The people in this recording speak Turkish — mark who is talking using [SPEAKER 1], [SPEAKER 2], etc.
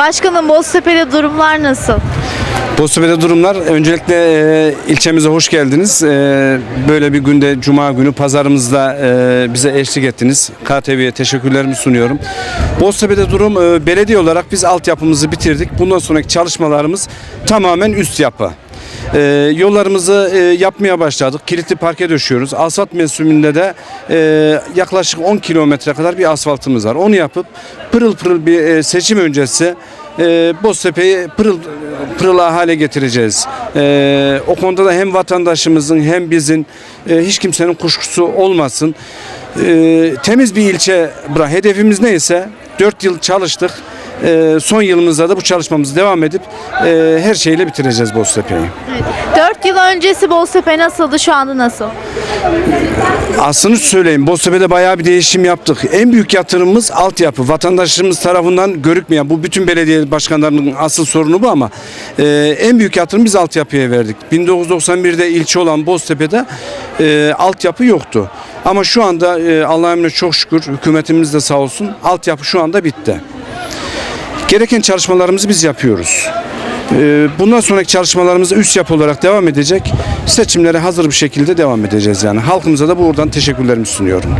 [SPEAKER 1] Başkanım Boztepe'de durumlar nasıl?
[SPEAKER 2] Boztepe'de durumlar. Öncelikle e, ilçemize hoş geldiniz. E, böyle bir günde Cuma günü pazarımızda e, bize eşlik ettiniz. KTV'ye teşekkürlerimi sunuyorum. Boztepe'de durum e, belediye olarak biz altyapımızı bitirdik. Bundan sonraki çalışmalarımız tamamen üst yapı. E, yollarımızı e, yapmaya başladık. Kilitli parke döşüyoruz. Asfalt mevsiminde de e, yaklaşık 10 kilometre kadar bir asfaltımız var. Onu yapıp pırıl pırıl bir e, seçim öncesi e, Boztepe'yi pırıl pırıl hale getireceğiz. E, o konuda da hem vatandaşımızın hem bizim e, hiç kimsenin kuşkusu olmasın. E, temiz bir ilçe bırak. Hedefimiz neyse 4 yıl çalıştık. E, son yılımızda da bu çalışmamızı devam edip e, her şeyle bitireceğiz Boztepe'yi.
[SPEAKER 1] 4 yıl öncesi Boztepe nasıldı şu anda nasıl?
[SPEAKER 2] Aslını söyleyeyim Boztepe'de bayağı bir değişim yaptık. En büyük yatırımımız altyapı. Vatandaşlarımız tarafından görükmeyen bu bütün belediye başkanlarının asıl sorunu bu ama e, en büyük yatırım biz altyapıya verdik. 1991'de ilçe olan Boztepe'de e, altyapı yoktu. Ama şu anda e, Allah'a emanet çok şükür hükümetimiz de sağ olsun altyapı şu anda bitti. Gereken çalışmalarımızı biz yapıyoruz. Ee, Bundan sonraki çalışmalarımız üst yapı olarak devam edecek. Seçimlere hazır bir şekilde devam edeceğiz yani. Halkımıza da buradan teşekkürlerimi sunuyorum.